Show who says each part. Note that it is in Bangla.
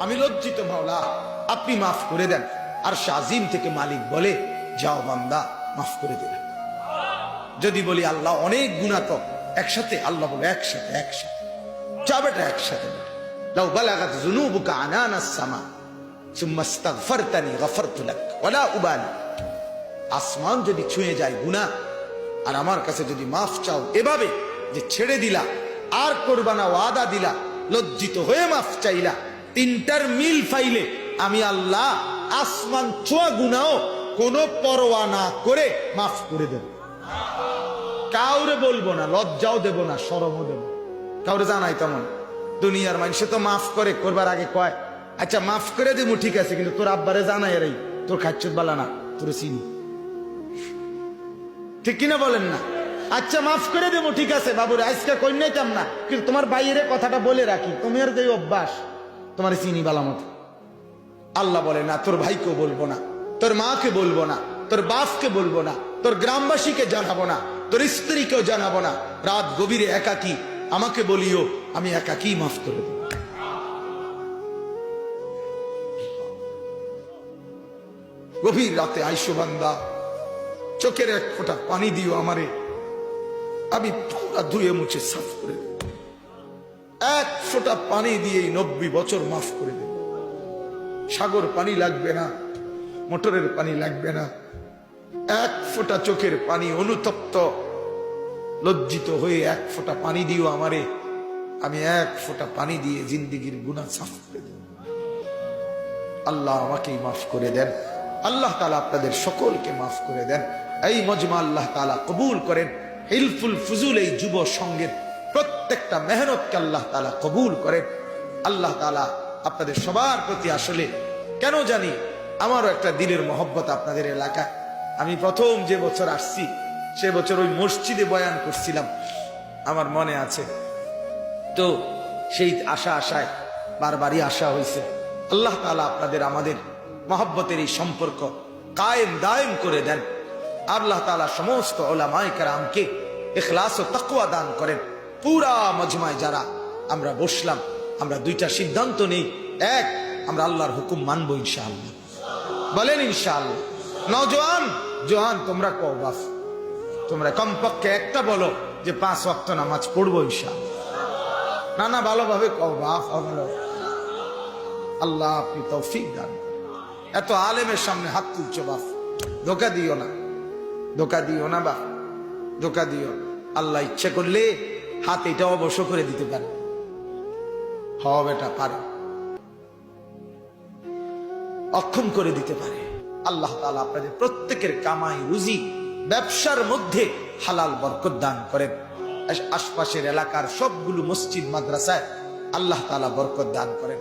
Speaker 1: আমি লজ্জিত, মাওলা। আপনি মাফ করে দেন। আর শাজিম থেকে মালিক বলে, যাও বান্দা, মাফ করে দিলেন যদি বলি আল্লাহ অনেক গুণা তো, একসাথে, আল্লাহ বলে একসাথে একসাথে। যা বেটা একসাথে উবালি। আসমান যদি ছুঁয়ে যায় গুনাহ আর আমার কাছে যদি মাফ চাও এভাবে যে ছেড়ে দিলা, আর করবা না, ওয়াদা দিলা, লজ্জিত হয়ে মাফ চাইলা তিনটার মিল ফাইলে আমি আল্লাহ আসমান ছোঁয়া গুনাও কোনো পরোয়া না করে মাফ করে দেব। কাউরে বলব না, লজ্জাও দেব না সরমও দেব। কাউরে জানাই তেমন। দুনিয়ার মানুষে তো মাফ করে, করবার আগে কয় আচ্ছা মাফ করে দেবো ঠিক আছে, কিন্তু তোর আব্বারে জানাই এরাই তোর খাচ্চুত বালা না, তোর চিনি। ঠিক কিনা বলেন না? আচ্ছা মাফ করে দেবো ঠিক আছে, বাবুরে, আজকে কন্যাইতাম না, কিন্তু তোমার বাইরে কথাটা বলে রাখি তোমার যে অভ্যাস? তোমার চিনি বালা মতো। আল্লাহ বলে না, তোর ভাইকেও বলব না, তোর মাকে বলব না, তোর বাপকে বলব না, তোর গ্রামবাসীকে জানাব না, তোর স্ত্রীকেও জানাব না। রাত গভীরে একাকি, আমাকে বলিও, আমি একাকি মাফ করে দেব। গভীর রাতে আইসো বান্দা, চোখের এক ফোঁটা পানি দিও আমারে। আমি পুরা ধুয়ে মুছে সাফ করে দেব এক ফোঁটা পানি দিয়ে নব্বই বছর মাফ করে দেব। সাগর পানি লাগবে না, মোটরের পানি লাগবে না। এক ফোঁটা চোখের পানি অনুতপ্ত, লজ্জিত হয়ে এক ফোঁটা পানি দিও আমারে। আমি এক ফোঁটা পানি দিয়ে জিন্দিগির গুণা সাফ করে দেব। আল্লাহ আমাকেই মাফ করে দেন। আল্লাহ তালা আপনাদের সকলকে মাফ করে দেন। এই মজমা আল্লাহ তালা কবুল করেন। হিলফুল ফুজুল এই যুব সঙ্গের প্রত্যেকটা মেহনতকে আল্লাহ তালা কবুল করেন আল্লাহ তালা আপনাদের সবার প্রতি আসলে কেন জানি আমারও একটা দিলের মহব্বত আপনাদের এলাকায়। আমি প্রথম যে বছর আসছি, সে বছর ওই মসজিদে বয়ান করছিলাম। আমার মনে আছে। তো সেই আশা আশায় বারবারই আশা হয়েছে আল্লাহ তালা আপনাদের আমাদের মহব্বতের এই সম্পর্ক কায়েম দায়েম করে দেন। আল্লাহ তালা সমস্ত ওলামায় কারামকে এখলাস ও তাকুয়া দান করেন। পুরা মজমায় যারা আমরা বসলাম, আমরা দুইটা সিদ্ধান্ত নেই। এক, আমরা আল্লাহর হুকুম মানবো ইনশাআল্লাহ। বলেন ইনশাআল্লাহ। নজওয়ান জোহান তোমরা কও বাস তোমরা কমপক্ষে একটা বলো যে পাঁচ ওয়াক্ত নামাজ পড়ব ইনশাআল্লাহ। না না, ভালোভাবে কও ভালো। আল্লাহ আপনি তৌফিক দান এত আলেমের সামনে হাত তুলছো বাপ ধোকা দিও না। ধোকা দিও না বাপ ধোকা দিও আল্লাহ ইচ্ছে করলে হাত এটা অবশ্য করে দিতে পারে। হব বেটা, পারে। অক্ষম করে দিতে পারে। আল্লাহ তালা আপনাদের প্রত্যেকের কামাই, রুজি, ব্যবসার মধ্যে হালাল বরকত দান করেন। আশপাশের এলাকার সবগুলো মসজিদ, মাদ্রাসায় আল্লাহ তালা বরকত দান করেন।